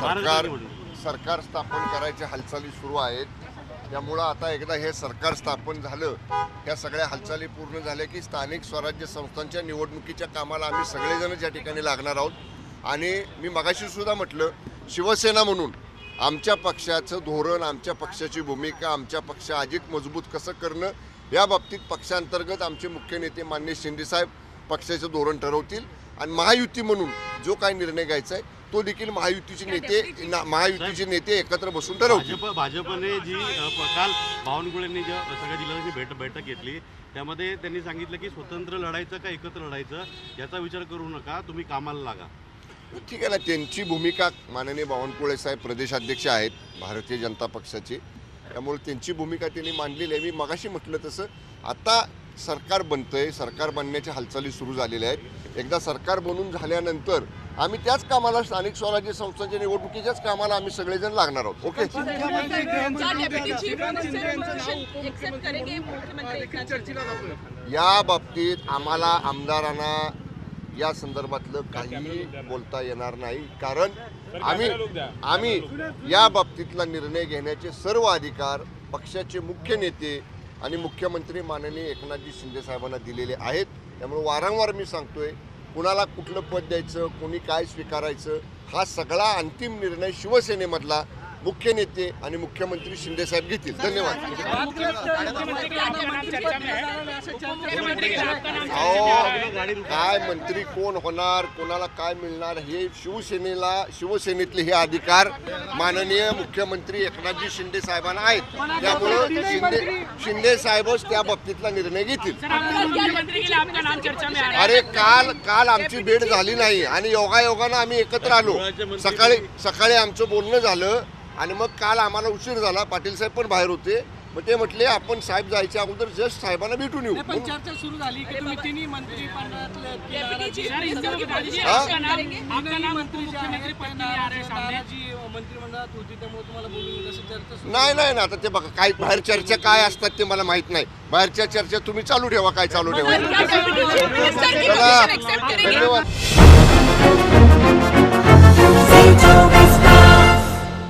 सरकार सरकार स्थापन करायच्या हालचाली सुरू आहेत. त्यामुळं आता एकदा हे सरकार स्थापन झालं ह्या सगळ्या हालचाली पूर्ण झाल्या की स्थानिक स्वराज्य संस्थांच्या निवडणुकीच्या कामाला आम्ही सगळेजण या ठिकाणी लागणार आहोत. आणि मी मगाशी सुद्धा म्हटलं शिवसेना म्हणून आमच्या पक्षाचं धोरण आमच्या पक्षाची भूमिका आमच्या पक्ष अधिक मजबूत कसं करणं या बाबतीत पक्षांतर्गत आमचे मुख्य नेते मान्य शिंदेसाहेब पक्षाचं धोरण ठरवतील. आणि महायुती म्हणून जो काही निर्णय घ्यायचा आहे तो देखील महायुतीचे नेते ना- महायुतीचे नेते एकत्र बसून ठरवतील. भाजप भाजपने जी काल बावनकुळेंनी ज्या सगळ्या जिल्ह्यांची भेट बैठक घेतली त्यामध्ये त्यांनी सांगितलं की स्वतंत्र लढायचं का एकत्र लढायचं याचा विचार करू नका तुम्ही कामाला लागा. ठीक आहे ना त्यांची भूमिका माननीय बावनकुळे साहेब प्रदेशाध्यक्ष आहेत भारतीय जनता पक्षाचे. त्यामुळे त्यांची भूमिका त्यांनी मांडलेली आहे. मी मगाशी म्हटलं तसं आता सरकार बनतंय सरकार बनण्याच्या हालचाली सुरू झालेल्या आहेत एकदा सरकार बनून झाल्यानंतर आम्ही त्याच कामाला स्थानिक स्वराज्य संस्थांच्या निवडणुकीच्याच कामाला आम्ही सगळेजण लागणार आहोत ओके या बाबतीत आम्हाला आमदारांना या संदर्भातलं काही बोलता येणार नाही कारण आम्ही आम्ही या बाबतीतला निर्णय घेण्याचे सर्व अधिकार पक्षाचे मुख्य नेते आणि मुख्यमंत्री माननीय एकनाथजी शिंदे साहेबांना दिलेले आहेत त्यामुळे वारंवार मी सांगतोय कुणाला कुठलं पद द्यायचं कोणी काय स्वीकारायचं हा सगळा अंतिम निर्णय शिवसेनेमधला मुख्य नेते आणि मुख्यमंत्री शिंदे साहेब घेतील धन्यवाद अहो काय मंत्री कोण होणार कोणाला काय मिळणार हे शिवसेनेला शिवसेनेतले हे अधिकार माननीय मुख्यमंत्री एकनाथजी शिंदे साहेबांना आहेत. त्यामुळं शिंदे शिंदे साहेबच त्या बाबतीतला निर्णय घेतील. मुख्यमंत्री के लिए आपका नाम चर्चा में आ रहा अरे काल काल आमची भेट झाली नाही आणि योगायोगानं आम्ही एकत्र आलो. सकाळी सकाळी आमचं बोलणं झालं आणि मग काल आम्हाला उशीर झाला. पाटील साहेब पण बाहेर होते. मग ते म्हटले आपण साहेब जायच्या अगोदर जस्ट साहेबांना भेटून येऊ. पण चर्चा सुरू झाली की तुम्ही तिन्ही मंत्री हैं? नाही नाही ना आता ते बघा काय बाहेर चर्चा काय असतात ते मला माहीत नाही. बाहेरच्या चर्चा तुम्ही चालू ठेवा काय चालू ठेवा. क्या